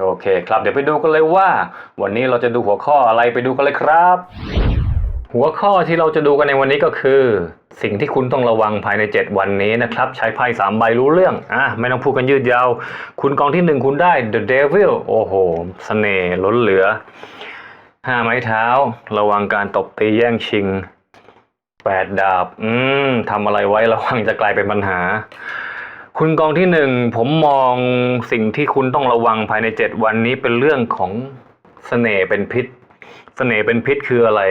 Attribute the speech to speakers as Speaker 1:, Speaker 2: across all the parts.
Speaker 1: โอเคครับ เดี๋ยวไปดูกันเลยว่า วันนี้เราจะดูหัวข้ออะไรไปดูกันเลยครับ หัวข้อที่เราจะดูกันในวันนี้ก็คือ สิ่งที่คุณต้องระวังภายใน 7 วันนี้นะครับ ใช้ไพ่สามใบรู้เรื่องอะไม่ต้องพูดกันยืดยาว คุณกองที่หนึ่งคุณได้ The Devil โอ้โหสเสน่ห์ล้นเหลือห้าไม้เท้า ระวังการตบตีแย่งชิงแปดดาบ อืมทำอะไรไว้ระวังจะกลายเป็นปัญหา คุณกองที่หนึ่งผมมองสิ่งที่คุณต้องระวังภายใน7วันนี้เป็นเรื่องของเสน่ห์เป็นพิษ เสน่ห์เป็นพิษคืออะไร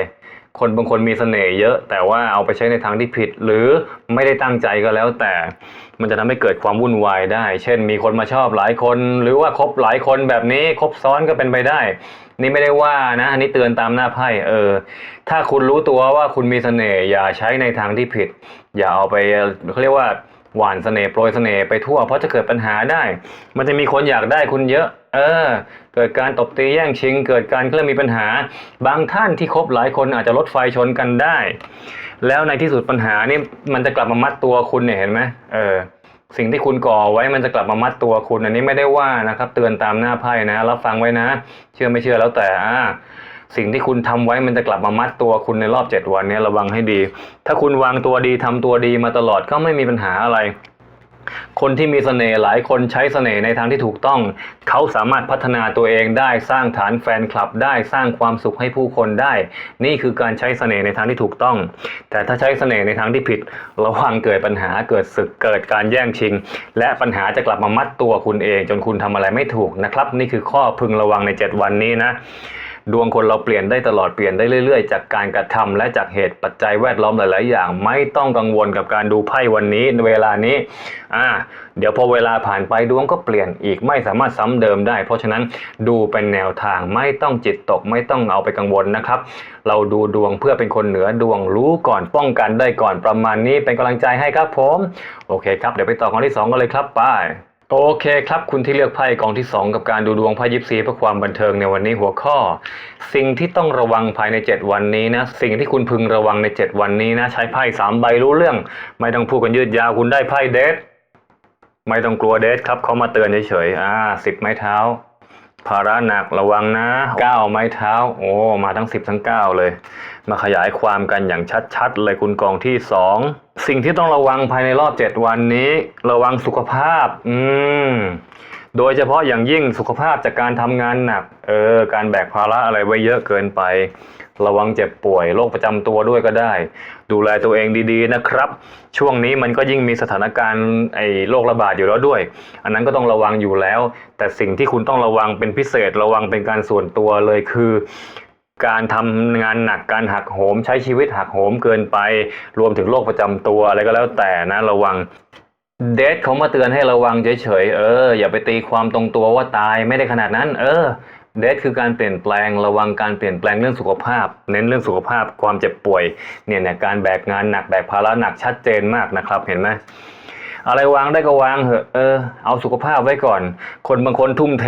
Speaker 1: คนบางคนมีเสน่ห์เยอะ แต่ว่าเอาไปใช้ในทางที่ผิด หรือไม่ได้ตั้งใจก็แล้ว แต่มันจะทำให้เกิดความวุ่นวายได้ เช่น มีคนมาชอบหลายคน หรือว่าคบหลายคนแบบนี้คบซ้อนก็เป็นไปได้ นี่ไม่ได้ว่านะอันนี้เตือนตามหน้าไพ่เออ ถ้าคุณรู้ตัวว่าคุณมีเสน่ห์อย่าใช้ในทางที่ผิด อย่าเอาไปเขาเรียกว่า หวานเสน่ห์โปรยเสน่ห์ไปทั่วเพราะจะเกิดปัญหาได้ มันจะมีคนอยากได้คุณเยอะ เออ เกิดการตบตีแย่งชิง เกิดการเคลื่อนมีปัญหา บางท่านที่คบหลายคนอาจจะลดไฟชนกันได้ แล้วในที่สุดปัญหานี่มันจะกลับมามัดตัวคุณเนี่ยเห็นไหมเออ สิ่งที่คุณก่อไว้มันจะกลับมามัดตัวคุณ อันนี้ไม่ได้ว่านะครับ เตือนตามหน้าไพ่นะ รับฟังไว้นะ เชื่อไม่เชื่อแล้วแต่อ่า สิ่งที่คุณทำไว้มันจะกลับมามัดตัวคุณในรอบ 7 วันนี้ระวังให้ดี ถ้าคุณวางตัวดีทำตัวดีมาตลอดก็ไม่มีปัญหาอะไรคนที่มีเสน่ห์หลายคนใช้เสน่ห์ในทางที่ถูกต้อง เขาสามารถพัฒนาตัวเองได้สร้างฐานแฟนคลับได้สร้างความสุขให้ผู้คนได้ นี่คือการใช้เสน่ห์ในทางที่ถูกต้อง แต่ถ้าใช้เสน่ห์ในทางที่ผิด ระวังเกิดปัญหาเกิดศึกเกิดการแย่งชิง และปัญหาจะกลับมามัดตัวคุณเอง จนคุณทำอะไรไม่ถูกนะครับ นี่คือข้อพึงระวังใน 7 วันนี้นะ ดวงคนเราเปลี่ยนได้ตลอดเปลี่ยนได้เรื่อยๆ จากการกระทำและจากเหตุปัจจัยแวดล้อมหลาย ๆ อย่าง ไม่ต้องกังวลกับการดูไพ่วันนี้เวลานี้อ่าเดี๋ยวพอเวลาผ่านไปดวงก็เปลี่ยนอีกไม่สามารถซ้ำเดิมได้ เพราะฉะนั้นดูเป็นแนวทางไม่ต้องจิตตกไม่ต้องเอาไปกังวลนะครับ เราดูดวงเพื่อเป็นคนเหนือดวงรู้ก่อนป้องกันได้ก่อนประมาณนี้เป็นกำลังใจให้ครับผม โอเคครับ เดี๋ยวไปต่อข้อที่สองกันเลยครับไป โอเคครับคุณที่เลือกไพ่กองที่ 2 กับการดูดวงไพ่ยิปซีเพื่อความบันเทิงในวันนี้หัวข้อ สิ่งที่ต้องระวังภายใน 7 วันนี้นะสิ่งที่คุณพึงระวังใน 7 วันนี้นะใช้ไพ่สามใบรู้เรื่อง ไม่ต้องพูดกันยืดยาวคุณได้ไพ่เดทไม่ต้องกลัวเดทครับเขามาเตือนเฉยๆอ่าสิบไม้เท้า ภาระหนักระวังนะก้าวไม้เท้า โอ้มาทั้ง 10 ทั้ง 9 เลย มาขยายความกันอย่างชัดๆ เลยคุณกองที่ 2 สิ่งที่ต้องระวังภายในรอบ 7 วันนี้ ระวังสุขภาพ อืมโดยเฉพาะอย่างยิ่งสุขภาพจากการทำงานหนัก เออ การแบกภาระอะไรไว้เยอะเกินไป ระวังเจ็บป่วยโรคประจำตัวด้วยก็ได้ ดูแลตัวเองดีๆนะครับ ช่วงนี้มันก็ยิ่งมีสถานการณ์ไอ้โรคระบาดอยู่แล้วด้วย อันนั้นก็ต้องระวังอยู่แล้ว แต่สิ่งที่คุณต้องระวังเป็นพิเศษระวังเป็นการส่วนตัวเลยคือ การทำงานหนักการหักโหม ใช้ชีวิตหักโหมเกินไป รวมถึงโรคประจำตัวอะไรก็แล้วแต่นะระวังเดทเขามาเตือนให้ระวังเฉยๆเอออย่าไปตีความตรงตัวว่าตายไม่ได้ขนาดนั้น เออ เดทคือการเปลี่ยนแปลงระวังการเปลี่ยนแปลงเรื่องสุขภาพ เน้นเรื่องสุขภาพความเจ็บป่วยเนี่ยเนี่ยการแบกงานหนักแบกภาระหนักชัดเจนมากนะครับเห็นไหมอะไรวางได้ก็วางเถอะเออเอาสุขภาพไว้ก่อน คนบางคนทุ่มเท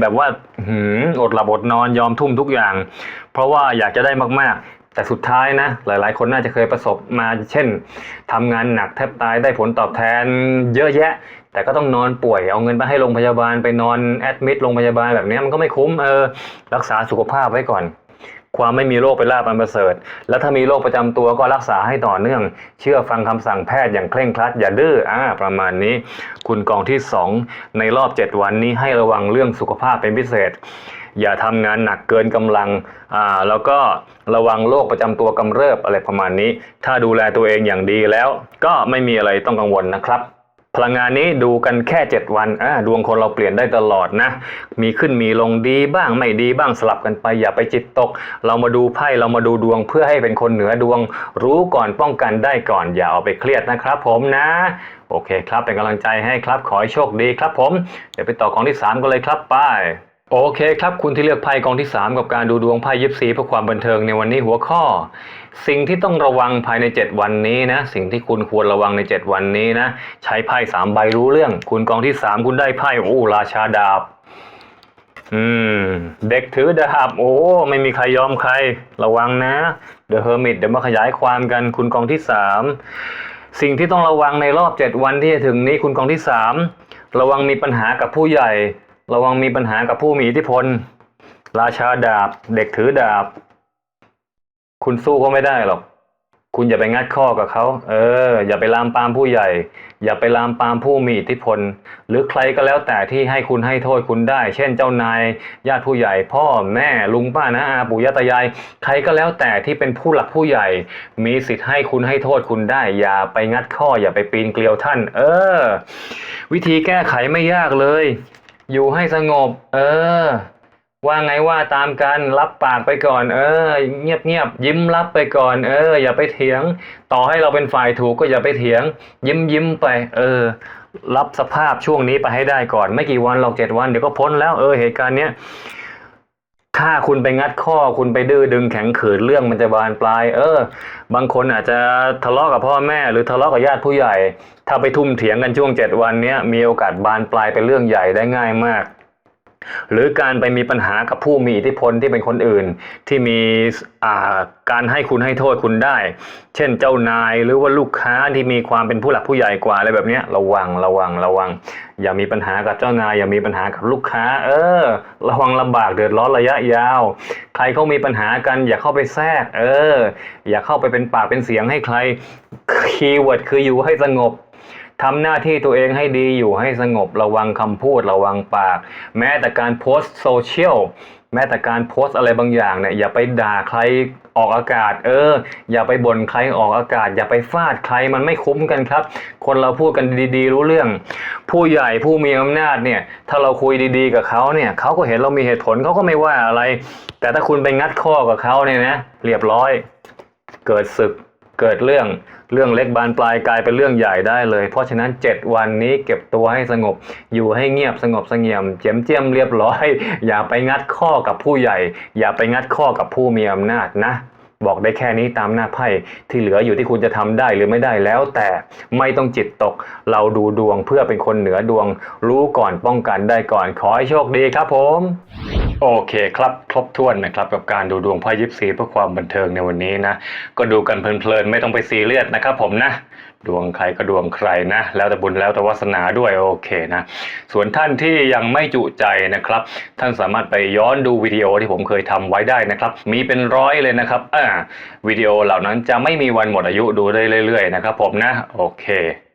Speaker 1: แบบว่าหืมอดหลับอดนอนยอมทุ่มทุกอย่าง เพราะว่าอยากจะได้มากๆ แต่สุดท้ายนะหลาย ๆ คนน่าจะเคยประสบมา เช่นทำงานหนักแทบตายได้ผลตอบแทนเยอะแยะ แต่ก็ต้องนอนป่วยเอาเงินไปให้โรงพยาบาลไปนอนแอดมิดโรงพยาบาลแบบนี้มันก็ไม่คุ้มเออรักษาสุขภาพไว้ก่อน ความไม่มีโรคเป็นลาภอันประเสริฐ แล้วถ้ามีโรคประจำตัวก็รักษาให้ต่อเนื่อง เชื่อฟังคำสั่งแพทย์อย่างเคร่งครัด อย่าดื้ออ่าประมาณนี้ คุณกองที่ 2 ในรอบ 7 วันนี้ให้ระวังเรื่องสุขภาพเป็นพิเศษ อย่าทำงานหนักเกินกำลังอ่าแล้วก็ระวังโรคประจำตัวกำเริบอะไรประมาณนี้ ถ้าดูแลตัวเองอย่างดีแล้ว ก็ไม่มีอะไรต้องกังวลนะครับพลังงานนี้ดูกันแค่ 7 วันอ่าดวงคนเราเปลี่ยนได้ตลอดนะ มีขึ้นมีลงดีบ้างไม่ดีบ้างสลับกันไปอย่าไปจิตตก เรามาดูไพ่เรามาดูดวงเพื่อให้เป็นคนเหนือดวง รู้ก่อนป้องกันได้ก่อนอย่าเอาไปเครียดนะครับผมนะ โอเคครับเป็นกำลังใจให้ครับขอให้โชคดีครับผม เดี๋ยวไปต่อกองที่ 3 กันเลยครับไป โอเคครับ คุณที่เลือกไพ่กองที่ 3 กับการดูดวงไพ่ยิปซีเพื่อความบันเทิงในวันนี้หัวข้อ สิ่งที่ต้องระวังภายใน 7 วันนี้นะ สิ่งที่คุณควรระวังใน 7 วันนี้นะ ใช้ไพ่สามใบรู้เรื่อง คุณกองที่ 3 คุณได้ไพ่โอ้ราชาดาบ อืม เด็กถือดาบ โอ้ ไม่มีใครยอมใคร ระวังนะเดอะเฮอร์มิตเดี๋ยวมาขยายความกันคุณกองที่ 3 สิ่งที่ต้องระวังในรอบ 7 วันที่จะถึงนี้คุณกองที่ 3 ระวังมีปัญหากับผู้ใหญ่ ระวังมีปัญหากับผู้มีอิทธิพล ราชาดาบ เด็กถือดาบ คุณสู้เขาไม่ได้หรอก คุณอย่าไปงัดข้อกับเขา เออ อย่าไปลามปามผู้ใหญ่ อย่าไปลามปามผู้มีอิทธิพล หรือใครก็แล้วแต่ที่ให้คุณให้โทษคุณได้ เช่นเจ้านาย ญาติผู้ใหญ่ พ่อแม่ลุงป้านะอาปู่ย่าตายาย ใครก็แล้วแต่ที่เป็นผู้หลักผู้ใหญ่ มีสิทธิ์ให้คุณให้โทษคุณได้ อย่าไปงัดข้อ อย่าไปปีนเกลียวท่าน เออ วิธีแก้ไขไม่ยากเลย อยู่ให้สงบ เออ ว่าไงว่าตามกันรับปากไปก่อน เออ เงียบเงียบยิ้มรับไปก่อน เออ อย่าไปเถียง ต่อให้เราเป็นฝ่ายถูกก็อย่าไปเถียง ยิ้มยิ้มไป เออ รับสภาพช่วงนี้ไปให้ได้ก่อน ไม่กี่วันหรอกเจ็ดวันเดี๋ยวก็พ้นแล้ว เออเหตุการณ์เนี้ย ถ้าคุณไปงัดข้อคุณไปดื้อดึงแข็งขืนเรื่องมันจะบานปลาย เออ บางคนอาจจะทะเลาะกับพ่อแม่ หรือทะเลาะกับญาติผู้ใหญ่ ถ้าไปทุ่มเถียงกันช่วงเจ็ดวันเนี้ยมีโอกาสบานปลายเป็นเรื่องใหญ่ได้ง่ายมาก หรือการไปมีปัญหากับผู้มีอิทธิพลที่เป็นคนอื่น ที่มีการให้คุณให้โทษคุณได้ เช่นเจ้านายหรือว่าลูกค้าที่มีความเป็นผู้หลักผู้ใหญ่กว่าอะไรแบบนี้ระวังระวังระวัง อย่ามีปัญหากับเจ้านาย อย่ามีปัญหากับลูกค้า เออ ระวังลำบากเดือดร้อนระยะยาว ใครเขามีปัญหากัน อย่าเข้าไปแทรก เออ อย่าเข้าไปเป็นปากเป็นเสียงให้ใครคีย์เวิร์ดคืออยู่ให้สงบ ทำหน้าที่ตัวเองให้ดีอยู่ให้สงบระวังคำพูดระวังปาก แม้แต่การโพสต์โซเชียลแม้แต่การโพสต์อะไรบางอย่างเนี่ยอย่าไปด่าใครออกอากาศ เออ อย่าไปบ่นใครออกอากาศ อย่าไปฟาดใครมันไม่คุ้มกันครับ คนเราพูดกันดีๆ รู้เรื่อง ผู้ใหญ่ผู้มีอำนาจเนี่ย ถ้าเราคุยดีๆ กับเขาเนี่ยเขาก็เห็นเรามีเหตุผลเขาก็ไม่ว่าอะไร แต่ถ้าคุณไปงัดข้อกับเขาเนี่ยนะเรียบร้อย เกิดศึก เกิดเรื่องเรื่องเล็กบานปลายกลายเป็นเรื่องใหญ่ได้เลย เพราะฉะนั้น 7 วันนี้เก็บตัวให้สงบ อยู่ให้เงียบสงบเสงี่ยมเจียมเจียมเรียบร้อย อย่าไปงัดข้อกับผู้ใหญ่ อย่าไปงัดข้อกับผู้มีอำนาจนะ บอกได้แค่นี้ตามหน้าไพ่ที่เหลืออยู่ที่คุณจะทำได้หรือไม่ได้แล้ว แต่ไม่ต้องจิตตก เราดูดวงเพื่อเป็นคนเหนือดวง รู้ก่อนป้องกันได้ก่อนขอให้โชคดีครับผมโอเคครับ ครบถ้วนนะครับกับการดูดวงไพ่ยิปซีเพื่อความบันเทิงในวันนี้นะ ก็ดูกันเพลินๆ ไม่ต้องไปซีเรียสนะครับผมนะ ดวงใครก็ดวงใครนะ แล้วแต่บุญแล้วแต่วาสนาด้วยโอเคนะ ส่วนท่านที่ยังไม่จุใจนะครับ ท่านสามารถไปย้อนดูวิดีโอที่ผมเคยทำไว้ได้นะครับ มีเป็นร้อยเลยนะครับอ่าวิดีโอเหล่านั้นจะไม่มีวันหมดอายุดูได้เรื่อยๆนะครับผมนะโอเค